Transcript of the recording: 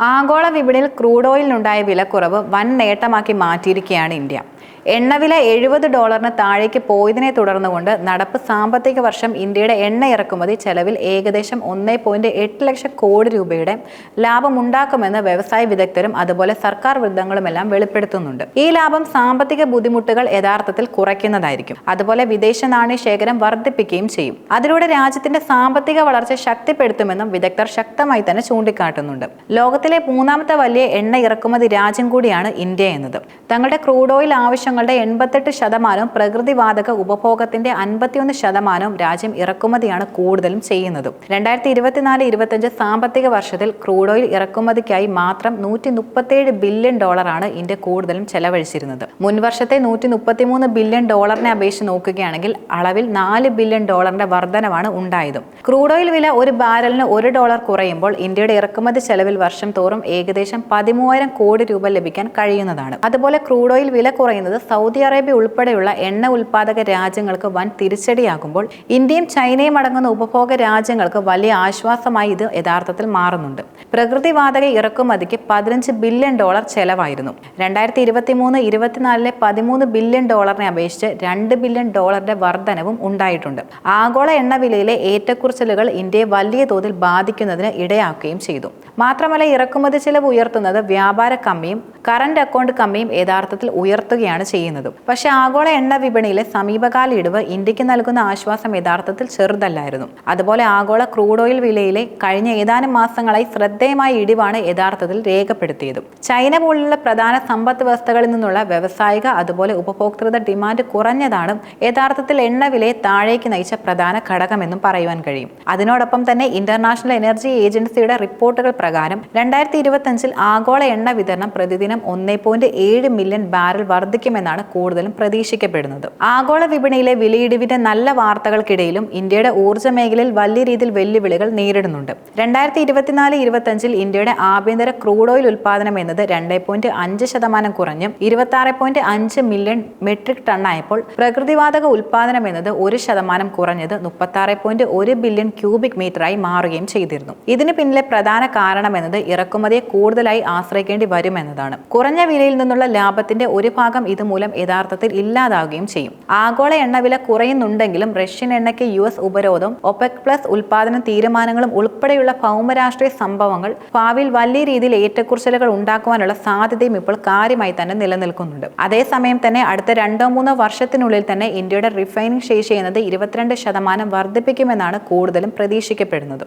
ആഗോള വിപണിയിൽ ക്രൂഡ് ഓയിലിനുണ്ടായ വിലക്കുറവ് വൻ നേട്ടമാക്കി മാറ്റിയിരിക്കുകയാണ് ഇന്ത്യ. എണ്ണവില എഴുപത് ഡോളറിന് താഴേക്ക് പോയതിനെ തുടർന്നുകൊണ്ട് നടപ്പ് സാമ്പത്തിക വർഷം ഇന്ത്യയുടെ എണ്ണ ഇറക്കുമതി ചെലവിൽ ഏകദേശം ഒന്നേ പോയിന്റ് എട്ട് ലക്ഷം കോടി രൂപയുടെ ലാഭമുണ്ടാക്കുമെന്ന് വ്യവസായ വിദഗ്ധരും അതുപോലെ സർക്കാർ വൃദ്ധങ്ങളുമെല്ലാം വെളിപ്പെടുത്തുന്നുണ്ട്. ഈ ലാഭം സാമ്പത്തിക ബുദ്ധിമുട്ടുകൾ യഥാർത്ഥത്തിൽ കുറയ്ക്കുന്നതായിരിക്കും. അതുപോലെ വിദേശ നാണ്യ ശേഖരം വർദ്ധിപ്പിക്കുകയും ചെയ്യും. അതിലൂടെ രാജ്യത്തിന്റെ സാമ്പത്തിക വളർച്ച ശക്തിപ്പെടുത്തുമെന്നും വിദഗ്ധർ ശക്തമായി തന്നെ ചൂണ്ടിക്കാട്ടുന്നുണ്ട്. ലോകത്തിലെ മൂന്നാമത്തെ വലിയ എണ്ണ ഇറക്കുമതി രാജ്യം കൂടിയാണ് ഇന്ത്യ എന്നത്. തങ്ങളുടെ ക്രൂഡ് ഓയിൽ ആവശ്യങ്ങളുടെ എൺപത്തെട്ട് ശതമാനവും പ്രകൃതിവാതക ഉപഭോഗത്തിന്റെ അൻപത്തിയൊന്ന് ശതമാനവും രാജ്യം ഇറക്കുമതിയാണ് കൂടുതലും ചെയ്യുന്നതും. രണ്ടായിരത്തി ഇരുപത്തിനാല് ഇരുപത്തഞ്ച് സാമ്പത്തിക വർഷത്തിൽ ക്രൂഡ് ഓയിൽ ഇറക്കുമതിക്കായി മാത്രം നൂറ്റി മുപ്പത്തേഴ് ബില്യൺ ഡോളറാണ് ഇന്ത്യ കൂടുതലും ചെലവഴിച്ചിരുന്നത്. മുൻവർഷത്തെ നൂറ്റി മുപ്പത്തിമൂന്ന് ബില്യൺ ഡോളറിനെ അപേക്ഷിച്ച് നോക്കുകയാണെങ്കിൽ അളവിൽ നാല് ബില്യൺ ഡോളറിന്റെ വർധനവാണ് ഉണ്ടായതും. ക്രൂഡ് ഓയിൽ വില ഒരു ബാരലിന് ഒരു ഡോളർ കുറയുമ്പോൾ ഇന്ത്യയുടെ ഇറക്കുമതി ചെലവിൽ വർഷം തോറും ഏകദേശം പതിമൂവായിരം കോടി രൂപ ലഭിക്കാൻ കഴിയുന്നതാണ്. അതുപോലെ ക്രൂഡ് ഓയിൽ വില കുറയുന്നത് സൗദി അറേബ്യ ഉൾപ്പെടെയുള്ള എണ്ണ ഉൽപ്പാദക രാജ്യങ്ങൾക്ക് വൻ തിരിച്ചടിയാകുമ്പോൾ ഇന്ത്യയും ചൈനയും അടങ്ങുന്ന ഉപഭോഗ രാജ്യങ്ങൾക്ക് വലിയ ആശ്വാസമായി ഇത് യഥാർത്ഥത്തിൽ മാറുന്നുണ്ട്. പ്രകൃതിവാതക ഇറക്കുമതിക്ക് പതിനഞ്ച് ബില്യൺ ഡോളർ ചെലവായിരുന്നു. രണ്ടായിരത്തി ഇരുപത്തി മൂന്ന് ഇരുപത്തിനാലിലെ പതിമൂന്ന് ബില്യൺ ഡോളറിനെ അപേക്ഷിച്ച് രണ്ട് ബില്യൺ ഡോളറിന്റെ വർധനവും ഉണ്ടായിട്ടുണ്ട്. ആഗോള എണ്ണ വിലയിലെ ഏറ്റക്കുറച്ചിലുകൾ ഇന്ത്യയെ വലിയ തോതിൽ ബാധിക്കുന്നതിന് ഇടയാക്കുകയും ചെയ്തു. മാത്രമല്ല ഇറക്കുമതി ചെലവ് ഉയർത്തുന്നത് വ്യാപാര കമ്മിയും കറന്റ് അക്കൗണ്ട് കമ്മിയും യഥാർത്ഥത്തിൽ ഉയർത്തുകയാണ് ചെയ്യുന്നത്. പക്ഷേ ആഗോള എണ്ണ വിപണിയിലെ സമീപകാല ഇടിവ് ഇന്ത്യയ്ക്ക് നൽകുന്ന ആശ്വാസം യഥാർത്ഥത്തിൽ ചെറുതല്ലായിരുന്നു. അതുപോലെ ആഗോള ക്രൂഡ് ഓയിൽ വിലയിലെ കഴിഞ്ഞ ഏതാനും മാസങ്ങളായി ശ്രദ്ധേയമായ ഇടിവാണ് യഥാർത്ഥത്തിൽ രേഖപ്പെടുത്തിയതും. ചൈന പോലുള്ള പ്രധാന സമ്പദ് വ്യവസ്ഥകളിൽ നിന്നുള്ള വ്യവസായിക അതുപോലെ ഉപഭോക്തൃത ഡിമാൻഡ് കുറഞ്ഞതാണ് യഥാർത്ഥത്തിൽ എണ്ണ വിലയെ താഴേക്ക് നയിച്ച പ്രധാന ഘടകമെന്നും പറയുവാൻ കഴിയും. അതിനോടൊപ്പം തന്നെ ഇന്റർനാഷണൽ എനർജി ഏജൻസിയുടെ റിപ്പോർട്ടുകൾ പ്രകാരം രണ്ടായിരത്തി ഇരുപത്തഞ്ചിൽ ആഗോള എണ്ണ വിതരണം പ്രതിദിനം ഒന്നേ പോയിന്റ് ഏഴ് മില്യൺ ബാരൽ വർദ്ധിക്കുമെന്നാണ് കൂടുതലും പ്രതീക്ഷിക്കപ്പെടുന്നത്. ആഗോള വിപണിയിലെ വിലയിടിവിന്റെ നല്ല വാർത്തകൾക്കിടയിലും ഇന്ത്യയുടെ ഊർജ മേഖലയിൽ വലിയ രീതിയിൽ വെല്ലുവിളികൾ നേരിടുന്നുണ്ട്. രണ്ടായിരത്തി ഇരുപത്തിനാല് ഇരുപത്തഞ്ചിൽ ഇന്ത്യയുടെ ആഭ്യന്തര ക്രൂഡ് ഓയിൽ ഉൽപ്പാദനം എന്നത് രണ്ട് പോയിന്റ് അഞ്ച് ശതമാനം കുറഞ്ഞും ഇരുപത്തി ആറ് പോയിന്റ് അഞ്ച് മില്യൺ മെട്രിക് ടണ്ണായപ്പോൾ പ്രകൃതിവാതക ഉൽപ്പാദനം എന്നത് ഒരു ശതമാനം കുറഞ്ഞത് മുപ്പത്തി ആറ് പോയിന്റ് ഒരു ബില്യൺ ക്യൂബിക് മീറ്ററായി മാറുകയും ചെയ്തിരുന്നു. ഇതിന് പിന്നിലെ പ്രധാന കാരണം എന്നത് ഇറക്കുമതിയെ കൂടുതലായി ആശ്രയിക്കേണ്ടി വരുമെന്നതാണ്. കുറഞ്ഞ വിലയിൽ നിന്നുള്ള ലാഭത്തിന്റെ ഒരു ഭാഗം ഇതുമൂലം യഥാർത്ഥത്തിൽ ഇല്ലാതാവുകയും ചെയ്യും. ആഗോള എണ്ണവില കുറയുന്നുണ്ടെങ്കിലും റഷ്യൻ എണ്ണയ്ക്ക് യു എസ് ഉപരോധം ഒപെക് പ്ലസ് ഉൽപാദന തീരുമാനങ്ങളും ഉൾപ്പെടെയുള്ള ഭൗമരാഷ്ട്രീയ സംഭവങ്ങൾ ഭാവിയിൽ വലിയ രീതിയിൽ ഏറ്റക്കുറിച്ചിലുകൾ ഉണ്ടാക്കുവാനുള്ള സാധ്യതയും ഇപ്പോൾ കാര്യമായി തന്നെ നിലനിൽക്കുന്നുണ്ട്. അതേസമയം തന്നെ അടുത്ത രണ്ടോ മൂന്നോ വർഷത്തിനുള്ളിൽ തന്നെ ഇന്ത്യയുടെ റിഫൈനിങ് ശേഷി എന്നത് ഇരുപത്തിരണ്ട് ശതമാനം വർദ്ധിപ്പിക്കുമെന്നാണ് കൂടുതലും പ്രതീക്ഷിക്കപ്പെടുന്നത്.